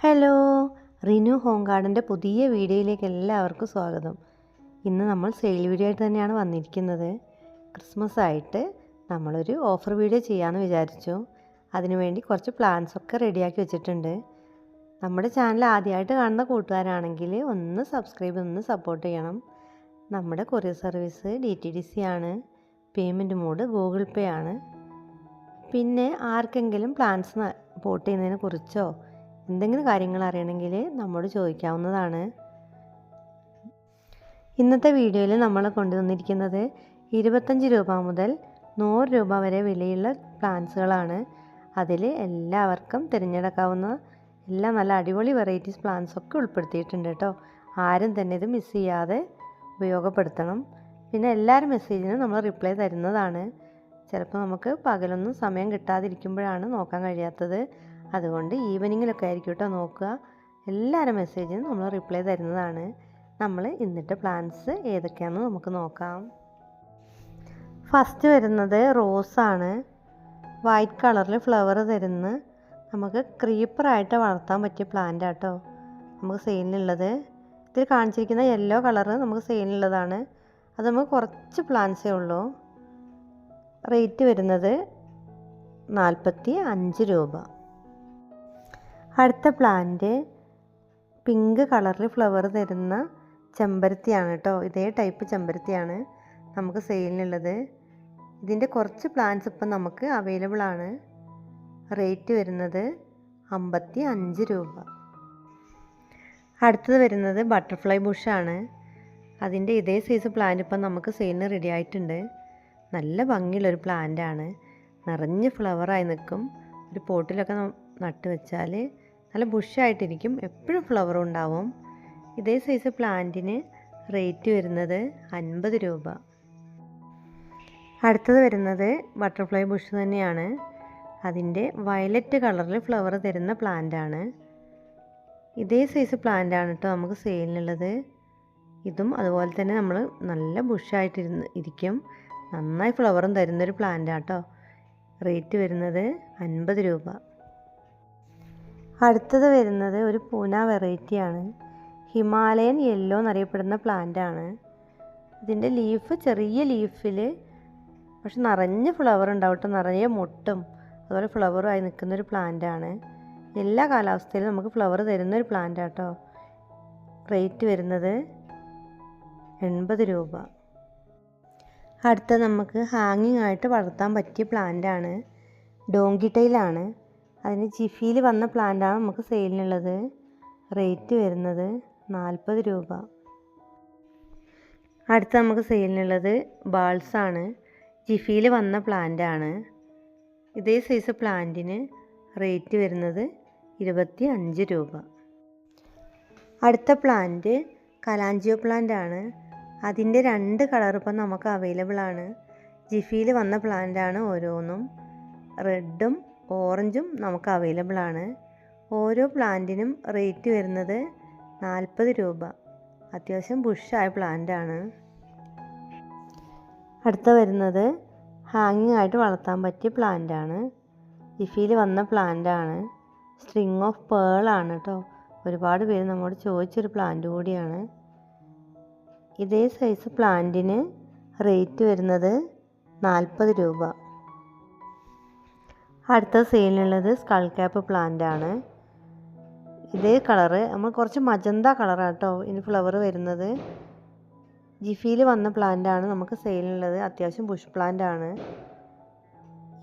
Hello Rinu home ഗാർഡന്റെ പുതിയ വീഡിയോയിലേക്ക് എല്ലാവർക്കും സ്വാഗതം. ഇന്ന് നമ്മൾ സെയിൽ വീഡിയോ ആയിട്ട് തന്നെയാണ് വന്നിരിക്കുന്നത്. ക്രിസ്മസ് ആയിട്ട് നമ്മളൊരു ഓഫർ വീഡിയോ ചെയ്യാമെന്ന് വിചാരിച്ചു. അതിനുവേണ്ടി കുറച്ച് പ്ലാൻസ് ഒക്കെ റെഡിയാക്കി വെച്ചിട്ടുണ്ട്. നമ്മുടെ ചാനൽ ആദ്യമായിട്ട് കാണുന്ന കൂട്ടുകാരാണെങ്കിൽ ഒന്ന് സബ്സ്ക്രൈബ് ഒന്ന് സപ്പോർട്ട് ചെയ്യണം. നമ്മുടെ courier service D T D C ആണ്. പേയ്മെന്റ് മോഡ് ഗൂഗിൾ പേ ആണ്. പിന്നെ ആർക്കെങ്കിലും പ്ലാൻസ് പോട്ട് ചെയ്യുന്നതിനെ കുറിച്ചോ എന്തെങ്കിലും കാര്യങ്ങൾ അറിയണമെങ്കിൽ നമ്മോട് ചോദിക്കാവുന്നതാണ്. ഇന്നത്തെ വീഡിയോയിൽ നമ്മൾ കൊണ്ടുവന്നിരിക്കുന്നത് ഇരുപത്തഞ്ച് രൂപ മുതൽ നൂറ് രൂപ വരെ വിലയുള്ള പ്ലാന്റ്സുകളാണ്. അതിൽ എല്ലാവർക്കും തിരഞ്ഞെടുക്കാവുന്ന എല്ലാ നല്ല അടിപൊളി വെറൈറ്റീസ് പ്ലാന്റ്സ് ഒക്കെ ഉൾപ്പെടുത്തിയിട്ടുണ്ട് കേട്ടോ. ആരും തന്നെ ഇത് മിസ് ചെയ്യാതെ ഉപയോഗപ്പെടുത്തണം. പിന്നെ എല്ലാവരും മെസ്സേജിനും നമ്മൾ റിപ്ലൈ തരുന്നതാണ്. ചിലപ്പോൾ നമുക്ക് പകലൊന്നും സമയം കിട്ടാതിരിക്കുമ്പോഴാണ് നോക്കാൻ കഴിയാത്തത്. അതുകൊണ്ട് ഈവനിങ്ങിലൊക്കെ ആയിരിക്കും കേട്ടോ നോക്കുക. എല്ലാവരും മെസ്സേജിനും നമ്മൾ റിപ്ലൈ തരുന്നതാണ്. നമ്മൾ ഇന്നിട്ട് പ്ലാൻസ് ഏതൊക്കെയാണെന്ന് നമുക്ക് നോക്കാം. ഫസ്റ്റ് വരുന്നത് റോസാണ് വൈറ്റ് കളറിൽ ഫ്ലവർ തരുന്ന നമുക്ക് ക്രീപ്പറായിട്ട് വളർത്താൻ പറ്റിയ പ്ലാന്റ് ആട്ടോ നമുക്ക് സെയിലിനുള്ളത് ഇതിൽ കാണിച്ചിരിക്കുന്ന യെല്ലോ കളറ് നമുക്ക് സെയിലിനുള്ളതാണ് അത് നമുക്ക് കുറച്ച് പ്ലാന്റ്സേ ഉള്ളൂ. റേറ്റ് വരുന്നത് നാൽപ്പത്തി അഞ്ച് രൂപ. അടുത്ത പ്ലാന്റ് പിങ്ക് കളറിൽ ഫ്ലവർ തരുന്ന ചെമ്പരത്തിയാണ് കേട്ടോ ഇതേ ടൈപ്പ് ചെമ്പരത്തിയാണ് നമുക്ക് സെയിലിനുള്ളത് ഇതിന്റെ കുറച്ച് പ്ലാന്റ്സ് ഇപ്പം നമുക്ക് അവൈലബിൾ ആണ്. റേറ്റ് വരുന്നത് അമ്പത്തി അഞ്ച് രൂപ. അടുത്തത് വരുന്നത് ബട്ടർഫ്ലൈ ബുഷാണ് അതിന്റെ ഇതേ സൈസ് പ്ലാന്റ് ഇപ്പം നമുക്ക് സെയിലിന് റെഡി ആയിട്ടുണ്ട്. നല്ല ഭംഗിയുള്ളൊരു ആണ്. നിറഞ്ഞ് ഫ്ലവറായി നിൽക്കും. ഒരു പോട്ടിലൊക്കെ നട്ട് വെച്ചാൽ നല്ല ബുഷായിട്ടിരിക്കും. എപ്പോഴും ഫ്ലവർ ഉണ്ടാവും. ഇതേ സൈസ് പ്ലാന്റിന് റേറ്റ് വരുന്നത് അൻപത് രൂപ. അടുത്തത് വരുന്നത് ബട്ടർഫ്ലൈ ബുഷ് തന്നെയാണ്. അതിന്റെ വയലറ്റ് കളറിൽ ഫ്ലവർ തരുന്ന പ്ലാന്റാണ് ഇതേ സൈസ് പ്ലാന്റാണ് കേട്ടോ നമുക്ക് സെയിലിനുള്ളത് ഇതും അതുപോലെ തന്നെ നമ്മൾ നല്ല ബുഷായിട്ടിരുന്ന് ഇരിക്കും. നന്നായി ഫ്ലവറും തരുന്നൊരു പ്ലാന്റാട്ടോ റേറ്റ് വരുന്നത് അൻപത് രൂപ. അടുത്തത് വരുന്നത് ഒരു പൂന വെറൈറ്റിയാണ്. ഹിമാലയൻ യെല്ലോ എന്നറിയപ്പെടുന്ന പ്ലാന്റ് ആണ്. ഇതിന്റെ ലീഫ് ചെറിയ ലീഫിൽ പക്ഷെ നിറഞ്ഞ ഫ്ലവർ ഉണ്ടാവും കേട്ടോ നിറയെ മുട്ടും അതുപോലെ ഫ്ലവറുമായി നിൽക്കുന്നൊരു ആണ്. എല്ലാ കാലാവസ്ഥയിലും നമുക്ക് ഫ്ലവർ തരുന്നൊരു പ്ലാന്റ് കേട്ടോ റേറ്റ് വരുന്നത് എൺപത് രൂപ. അടുത്ത നമുക്ക് ഹാങ്ങിങ് ആയിട്ട് വളർത്താൻ പറ്റിയ പ്ലാന്റ് പ്ലാന്റാണ് ഡോങ്കിട്ടയിലാണ് അതിന് ജിഫിയിൽ വന്ന പ്ലാന്റാണ് നമുക്ക് സെയിലിനുള്ളത്. റേറ്റ് വരുന്നത് നാൽപ്പത് രൂപ. അടുത്ത നമുക്ക് സെയിലിനുള്ളത് ബാൾസാണ്. ജിഫിയിൽ വന്ന പ്ലാന്റാണ്. ഇതേ സൈസ് പ്ലാന്റിന് റേറ്റ് വരുന്നത് ഇരുപത്തി അഞ്ച് രൂപ. അടുത്ത പ്ലാന്റ് കലാഞ്ചിയോ പ്ലാന്റ് ആണ് അതിന്റെ രണ്ട് കളർ നമുക്ക് അവൈലബിൾ ആണ് ജിഫിയിൽ വന്ന പ്ലാന്റ് ആണ് ഓരോന്നും. റെഡും ഓറഞ്ചും നമുക്ക് അവൈലബിൾ ആണ്. ഓരോ പ്ലാന്റിനും റേറ്റ് വരുന്നത് നാൽപ്പത് രൂപ. അത്യാവശ്യം ബുഷായ പ്ലാന്റ് ആണ്. അടുത്ത വരുന്നത് ഹാങ്ങിങ് ആയിട്ട് വളർത്താൻ പറ്റിയ പ്ലാന്റ് ആണ്. ജിഫിയിൽ വന്ന പ്ലാന്റ് ആണ്. സ്ട്രിങ് ഓഫ് പേൾ ആണ് കേട്ടോ ഒരുപാട് പേര് നമ്മോട് ചോദിച്ചൊരു പ്ലാന്റ് കൂടിയാണ്. ഇതേ സൈസ് പ്ലാന്റിന് റേറ്റ് വരുന്നത് നാൽപ്പത് രൂപ. അടുത്ത സെയിലുള്ളത് സ്കൾ ക്യാപ്പ് പ്ലാന്റ് ആണ്. ഇതേ കളറ് നമ്മൾ കുറച്ച് മജന്ത കളറാണ് കേട്ടോ ഇതിന് ഫ്ലവർ വരുന്നത്. ജിഫിയിൽ വന്ന പ്ലാന്റ് ആണ് നമുക്ക് സെയിലിനുള്ളത് അത്യാവശ്യം ബുഷ് പ്ലാന്റ് ആണ്.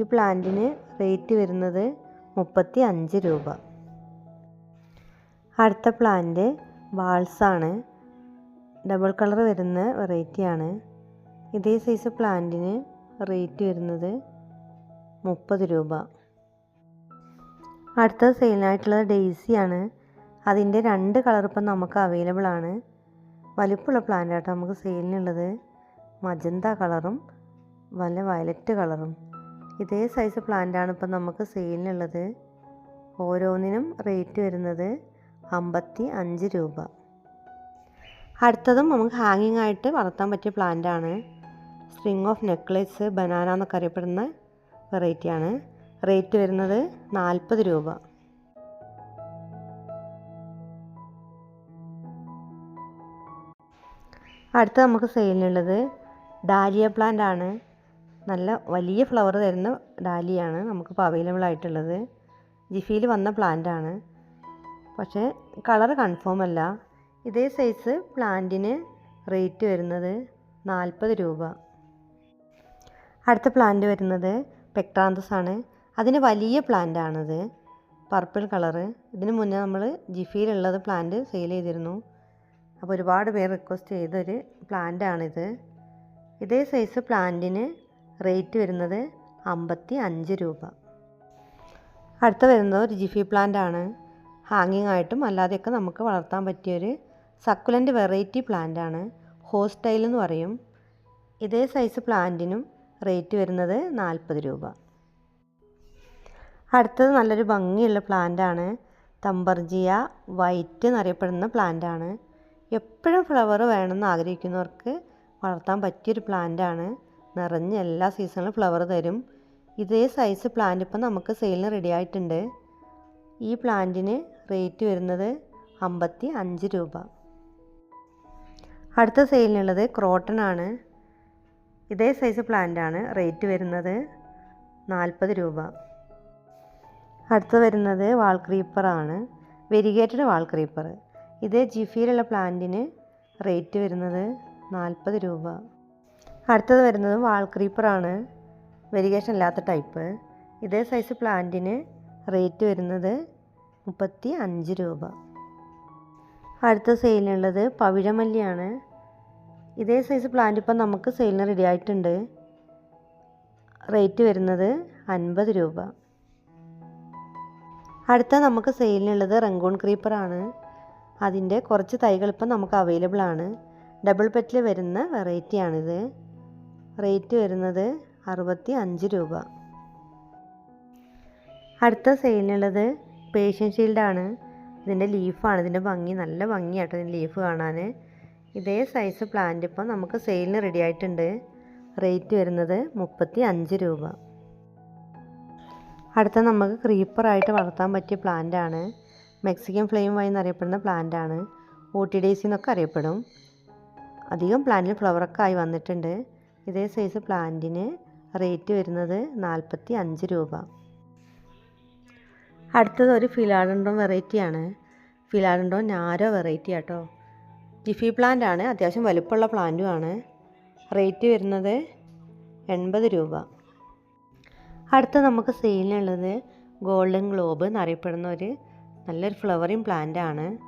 ഈ പ്ലാന്റിന് റേറ്റ് വരുന്നത് മുപ്പത്തി അഞ്ച് രൂപ. അടുത്ത പ്ലാന്റ് വാൾസാണ് ഡബിൾ കളർ വരുന്ന വെറൈറ്റിയാണ് ഇതേ സൈസ് പ്ലാന്റിന് റേറ്റ് വരുന്നത് മുപ്പത് രൂപ. അടുത്ത സെയിലായിട്ടുള്ളത് ഡെയ്സിയാണ്. അതിന്റെ രണ്ട് കളർ ഇപ്പം നമുക്ക് അവൈലബിൾ ആണ്. വലിപ്പമുള്ള പ്ലാന്റ് നമുക്ക് സെയിലിനുള്ളത്. മജന്ത കളറും വല്ല വയലറ്റ് കളറും. ഇതേ സൈസ് പ്ലാന്റാണ് ഇപ്പം നമുക്ക് സെയിലിനുള്ളത്. ഓരോന്നിനും റേറ്റ് വരുന്നത് അമ്പത്തി അഞ്ച് രൂപ. അടുത്തതും നമുക്ക് ഹാങ്ങിങ് ആയിട്ട് വളർത്താൻ പറ്റിയ പ്ലാന്റാണ് സ്ട്രിങ് ഓഫ് നെക്ലേസ് ബനാന എന്നൊക്കെ അറിയപ്പെടുന്ന വെറൈറ്റിയാണ് റേറ്റ് വരുന്നത് നാൽപ്പത് രൂപ. അടുത്ത നമുക്ക് സെയിലിനുള്ളത് ഡാലിയ പ്ലാന്റ് ആണ്. നല്ല വലിയ ഫ്ലവർ തരുന്ന ഡാലിയാണ് നമുക്കിപ്പോൾ അവൈലബിൾ ആയിട്ടുള്ളത്. ജിഫിയിൽ വന്ന പ്ലാന്റ് ആണ്. പക്ഷേ കളർ കൺഫേം അല്ല. ഇതേ സൈസ് പ്ലാന്റിന് റേറ്റ് വരുന്നത് നാൽപ്പത് രൂപ. അടുത്ത പ്ലാന്റ് വരുന്നത് പെക്ട്രാന്തസ് ആണ്. അതിന് വലിയ പ്ലാന്റ് ആണിത്. പർപ്പിൾ കളറ് ഇതിന് മുന്നേ നമ്മൾ ജിഫിയിലുള്ളത് പ്ലാന്റ് സെയിൽ ചെയ്തിരുന്നു. അപ്പോൾ ഒരുപാട് പേർ റിക്വസ്റ്റ് ചെയ്തൊരു പ്ലാന്റ് ആണിത്. ഇതേ സൈസ് പ്ലാന്റിന് റേറ്റ് വരുന്നത് അമ്പത്തി അഞ്ച് രൂപ. അടുത്ത വരുന്നത് ഒരു ജിഫി പ്ലാന്റ് ആണ്. ഹാങ്ങിങ് ആയിട്ടും അല്ലാതെയൊക്കെ നമുക്ക് വളർത്താൻ പറ്റിയൊരു സക്കുലന്റ് വെറൈറ്റി പ്ലാന്റ് ആണ്. ഹോസ്റ്റൈൽ എന്ന് പറയും. ഇതേ സൈസ് പ്ലാന്റിനും റേറ്റ് വരുന്നത് നാൽപ്പത് രൂപ. അടുത്തത് നല്ലൊരു ഭംഗിയുള്ള പ്ലാന്റാണ് തമ്പർജിയ വൈറ്റ് എന്നറിയപ്പെടുന്ന പ്ലാന്റാണ് എപ്പോഴും ഫ്ലവർ വേണമെന്ന് ആഗ്രഹിക്കുന്നവർക്ക് വളർത്താൻ പറ്റിയൊരു പ്ലാന്റാണ് നിറഞ്ഞ എല്ലാ സീസണിലും ഫ്ലവർ തരും. ഇതേ സൈസ് പ്ലാന്റ് ഇപ്പം നമുക്ക് സെയിലിന് റെഡി ആയിട്ടുണ്ട്. ഈ പ്ലാന്റിന് റേറ്റ് വരുന്നത് അമ്പത്തി അഞ്ച് രൂപ. അടുത്ത സെയിലിനുള്ളത് ക്രോട്ടൺ ആണ്. ഇതേ സൈസ് പ്ലാന്റാണ് റേറ്റ് വരുന്നത് നാൽപ്പത് രൂപ. അടുത്ത് വരുന്നത് വാൾ ക്രീപ്പറാണ് വെരിഗേറ്റഡ് വാൾ ക്രീപ്പർ ഇതേ ജിഫിയിലുള്ള പ്ലാന്റിന് റേറ്റ് വരുന്നത് നാൽപ്പത് രൂപ. അടുത്തത് വരുന്നത് വാൾ ക്രീപ്പറാണ് വെരിഗേഷൻ ഇല്ലാത്ത ടൈപ്പ് ഇതേ സൈസ് പ്ലാന്റിന് റേറ്റ് വരുന്നത് മുപ്പത്തി അഞ്ച് രൂപ. അടുത്ത സെയിലുള്ളത് പവിഴമല്ലിയാണ്. ഇതേ സൈസ് പ്ലാന്റ് ഇപ്പം നമുക്ക് സെയിലിന് റെഡി ആയിട്ടുണ്ട്. റേറ്റ് വരുന്നത് അൻപത് രൂപ. അടുത്ത നമുക്ക് സെയിലിനുള്ളത് റംഗൂൺ ക്രീപ്പറാണ് അതിന്റെ കുറച്ച് തൈകൾ ഇപ്പം നമുക്ക് അവൈലബിൾ ആണ്. ഡബിൾ പെറ്റിൽ വരുന്ന വെറൈറ്റിയാണിത് റേറ്റ് വരുന്നത് അറുപത്തി അഞ്ച് രൂപ. അടുത്ത സെയിലിനുള്ളത് പേഷ്യൻ ഷീൽഡാണ് ഇതിന്റെ ലീഫാണ് ഇതിന്റെ ഭംഗി നല്ല ഭംഗിയാട്ടോ ഇതിന്റെ ലീഫ് കാണാൻ. ഇതേ സൈസ് പ്ലാന്റ് ഇപ്പോൾ നമുക്ക് സെയിലിന് റെഡി ആയിട്ടുണ്ട്. റേറ്റ് വരുന്നത് മുപ്പത്തി അഞ്ച് രൂപ. അടുത്ത നമുക്ക് ക്രീപ്പറായിട്ട് വളർത്താൻ പറ്റിയ പ്ലാന്റ് ആണ്. മെക്സിക്കൻ ഫ്ലെയിം വൈ എന്നറിയപ്പെടുന്ന പ്ലാന്റ് ആണ്. ഊട്ടി ഡേസി എന്നൊക്കെ അറിയപ്പെടും. അധികം പ്ലാന്റിൽ ഫ്ലവറൊക്കെ ആയി വന്നിട്ടുണ്ട്. ഇതേ സൈസ് പ്ലാന്റിന് റേറ്റ് വരുന്നത് നാൽപ്പത്തി അഞ്ച് രൂപ. അടുത്തത് ഒരു ഫിലാഡൻഡോ വെറൈറ്റിയാണ് ഫിലാഡൻഡോ നാരോ വെറൈറ്റി ആട്ടോ. ജിഫി പ്ലാന്റ് ആണ് അത്യാവശ്യം വലുപ്പമുള്ള പ്ലാന്റും ആണ് റേറ്റ് വരുന്നത് എൺപത് രൂപ. അടുത്ത നമുക്ക് സെയിലിനുള്ളത് ഗോൾഡൻ ഗ്ലോബ് എന്നറിയപ്പെടുന്ന ഒരു നല്ലൊരു ഫ്ലവറിങ് പ്ലാന്റ് ആണ്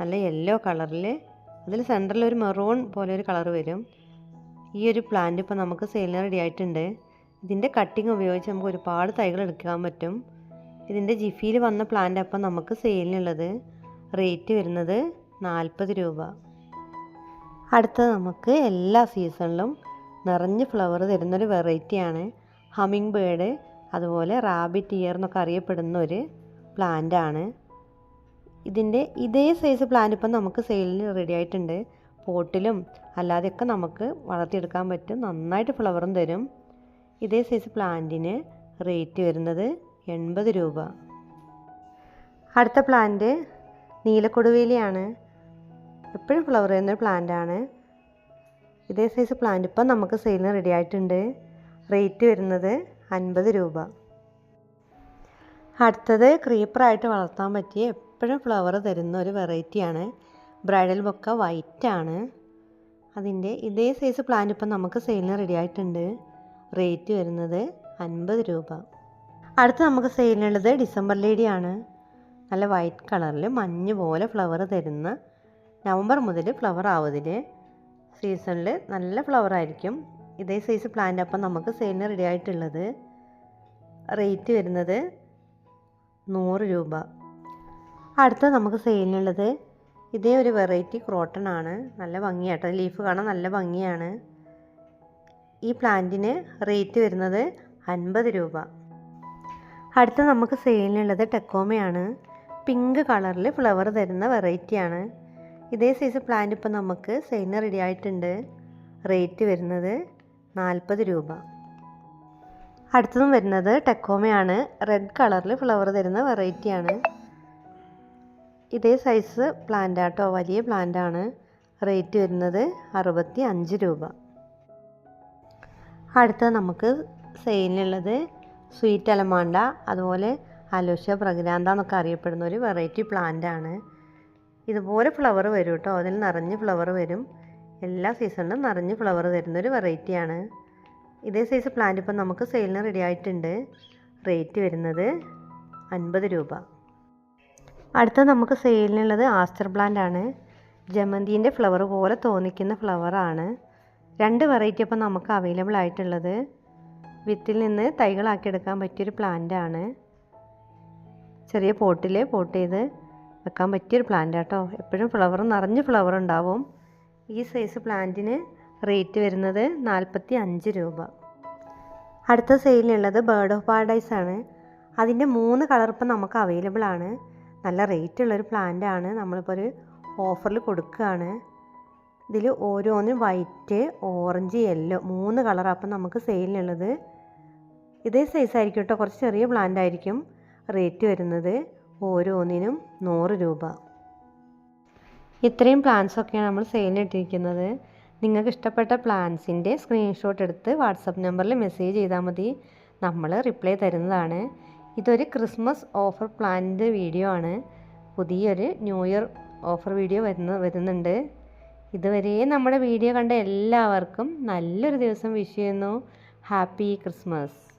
നല്ല യെല്ലോ കളറിൽ അതിൽ സെന്ററിൽ ഒരു മെറൂൺ പോലെ ഒരു കളർ വരും. ഈ ഒരു പ്ലാന്റ് ഇപ്പോൾ നമുക്ക് സെയിലിന് റെഡി ആയിട്ടുണ്ട്. ഇതിന്റെ കട്ടിങ് ഉപയോഗിച്ച് നമുക്ക് ഒരുപാട് തൈകൾ എടുക്കാൻ പറ്റും. ഇതിന്റെ ജിഫിയിൽ വന്ന പ്ലാന്റ് അപ്പം നമുക്ക് സെയിലിനുള്ളത് റേറ്റ് വരുന്നത് നാൽപ്പത് രൂപ. അടുത്തത് നമുക്ക് എല്ലാ സീസണിലും നിറഞ്ഞ് ഫ്ലവർ തരുന്നൊരു വെറൈറ്റിയാണ് ഹമ്മിങ് ബേഡ് അതുപോലെ റാബിറ്റ് ഇയർ എന്നൊക്കെ അറിയപ്പെടുന്ന ഒരു പ്ലാന്റ് ആണ് ഇതിന്റെ ഇതേ സൈസ് പ്ലാന്റ് ഇപ്പം നമുക്ക് സെയിലിന് റെഡി ആയിട്ടുണ്ട്. പോട്ടിലും അല്ലാതെയൊക്കെ നമുക്ക് വളർത്തിയെടുക്കാൻ പറ്റും. നന്നായിട്ട് ഫ്ലവറും തരും. ഇതേ സൈസ് പ്ലാന്റിന് റേറ്റ് വരുന്നത് എൺപത് രൂപ. അടുത്ത പ്ലാന്റ് നീലക്കൊടുവേലിയാണ്. എപ്പോഴും ഫ്ലവർ ചെയ്യുന്ന പ്ലാന്റാണ് ഇതേ സൈസ് പ്ലാന്റ് ഇപ്പം നമുക്ക് സെയിലിന് റെഡി ആയിട്ടുണ്ട്. റേറ്റ് വരുന്നത് അൻപത് രൂപ. അടുത്തത് ക്രീപ്പറായിട്ട് വളർത്താൻ പറ്റിയ എപ്പോഴും ഫ്ലവർ തരുന്ന ഒരു വെറൈറ്റിയാണ് ബ്രൈഡൽ ബൊക്ക വൈറ്റ് ആണ്. അതിന്റെ ഇതേ സൈസ് പ്ലാന്റ് ഇപ്പം നമുക്ക് സെയിലിന് റെഡി ആയിട്ടുണ്ട്. റേറ്റ് വരുന്നത് അൻപത് രൂപ. അടുത്ത് നമുക്ക് സെയിലിനുള്ളത് ഡിസംബർ ലേഡിയാണ് നല്ല വൈറ്റ് കളറിൽ മഞ്ഞ് പോലെ ഫ്ലവർ തരുന്ന നവംബർ മുതൽ ഫ്ലവർ ആവുന്നതിന് സീസണിൽ നല്ല ഫ്ലവർ ആയിരിക്കും. ഇതേ സൈസ് പ്ലാന്റ് അപ്പം നമുക്ക് സെയിലിന് റെഡി ആയിട്ടുള്ളത് റേറ്റ് വരുന്നത് നൂറ് രൂപ. അടുത്ത നമുക്ക് സെയിലിനുള്ളത് ഇതേ ഒരു വെറൈറ്റി ക്രോട്ടൺ ആണ്. നല്ല ഭംഗിയാട്ടോ. ലീഫ് കാണാൻ നല്ല ഭംഗിയാണ്. ഈ പ്ലാന്റിന് റേറ്റ് വരുന്നത് അൻപത് രൂപ. അടുത്ത നമുക്ക് സെയിലിനുള്ളത് ടെക്കോമയാണ് പിങ്ക് കളറിൽ ഫ്ലവർ തരുന്ന വെറൈറ്റിയാണ് ഇതേ സൈസ് പ്ലാന്റ് ഇപ്പോൾ നമുക്ക് സെയിലിന് റെഡി ആയിട്ടുണ്ട്. റേറ്റ് വരുന്നത് നാൽപ്പത് രൂപ. അടുത്തതും വരുന്നത് ടെക്കോമയാണ് റെഡ് കളറിൽ ഫ്ലവർ തരുന്ന വെറൈറ്റിയാണ് ഇതേ സൈസ് പ്ലാന്റ് ആട്ടോ വലിയ പ്ലാന്റ് ആണ്. റേറ്റ് വരുന്നത് അറുപത്തി അഞ്ച് രൂപ. അടുത്തത് നമുക്ക് സെയിലിനുള്ളത് സ്വീറ്റ് അലമാണ്ട അതുപോലെ അലോഷ്യ പ്രഗ്രാന്ത എന്നൊക്കെ അറിയപ്പെടുന്ന ഒരു വെറൈറ്റി പ്ലാന്റ് ആണ്. ഇതുപോലെ ഫ്ലവർ വരും കേട്ടോ അതിൽ നിറഞ്ഞ് ഫ്ലവർ വരും. എല്ലാ സീസണിലും നിറഞ്ഞ് ഫ്ലവർ തരുന്ന ഒരു വെറൈറ്റിയാണ് ഇതേ സൈസ് പ്ലാന്റ് ഇപ്പം നമുക്ക് സെയിലിന് റെഡി ആയിട്ടുണ്ട്. റേറ്റ് വരുന്നത് അൻപത് രൂപ. അടുത്ത നമുക്ക് സെയിലിനുള്ളത് ആസ്റ്റർ പ്ലാന്റ് ആണ്. ജമന്തിന്റെ ഫ്ലവർ പോലെ തോന്നിക്കുന്ന ഫ്ലവറാണ് രണ്ട് വെറൈറ്റി അപ്പം നമുക്ക് അവൈലബിൾ ആയിട്ടുള്ളത്. വിത്തിൽ നിന്ന് തൈകളാക്കി എടുക്കാൻ പറ്റിയൊരു പ്ലാന്റ് ആണ്. ചെറിയ പോട്ടിൽ പോട്ട് ചെയ്ത് വെക്കാൻ പറ്റിയൊരു പ്ലാന്റ് കേട്ടോ എപ്പോഴും ഫ്ലവർ നിറഞ്ഞ് ഫ്ലവർ ഉണ്ടാവും. ഈ സൈസ് പ്ലാന്റിന് റേറ്റ് വരുന്നത് നാൽപ്പത്തി അഞ്ച് രൂപ. അടുത്ത സെയിലിനുള്ളത് ബേർഡ് ഓഫ് പാരഡൈസ് ആണ്. അതിന്റെ മൂന്ന് കളർ ഇപ്പം നമുക്ക് അവൈലബിൾ ആണ്. നല്ല റേറ്റ് ഉള്ളൊരു പ്ലാന്റ് ആണ് നമ്മളിപ്പോൾ ഒരു ഓഫറിൽ കൊടുക്കുകയാണ്. ഇതിൽ ഓരോന്നും വൈറ്റ് ഓറഞ്ച് യെല്ലോ മൂന്ന് കളർ അപ്പം നമുക്ക് സെയിലിനുള്ളത് ഇതേ സൈസ് ആയിരിക്കും കേട്ടോ കുറച്ച് ചെറിയ പ്ലാന്റ് ആയിരിക്കും റേറ്റ് വരുന്നത്. ഓരോന്നിനും നൂറ് രൂപ. ഇത്രയും പ്ലാൻസൊക്കെയാണ് നമ്മൾ സെയിലിട്ടിരിക്കുന്നത് നിങ്ങൾക്ക് ഇഷ്ടപ്പെട്ട പ്ലാൻസിന്റെ സ്ക്രീൻഷോട്ട് എടുത്ത് വാട്സപ്പ് നമ്പറിൽ മെസ്സേജ് ചെയ്താൽ മതി. നമ്മൾ റിപ്ലൈ തരുന്നതാണ്. ഇതൊരു ക്രിസ്മസ് ഓഫർ പ്ലാനിന്റെ വീഡിയോ ആണ്. പുതിയൊരു ന്യൂ ഇയർ ഓഫർ വീഡിയോ വരുന്ന വരുന്നുണ്ട്. ഇതുവരെ നമ്മുടെ വീഡിയോ കണ്ട എല്ലാവർക്കും നല്ലൊരു ദിവസം വിഷ് ചെയ്യുന്നു. Happy Christmas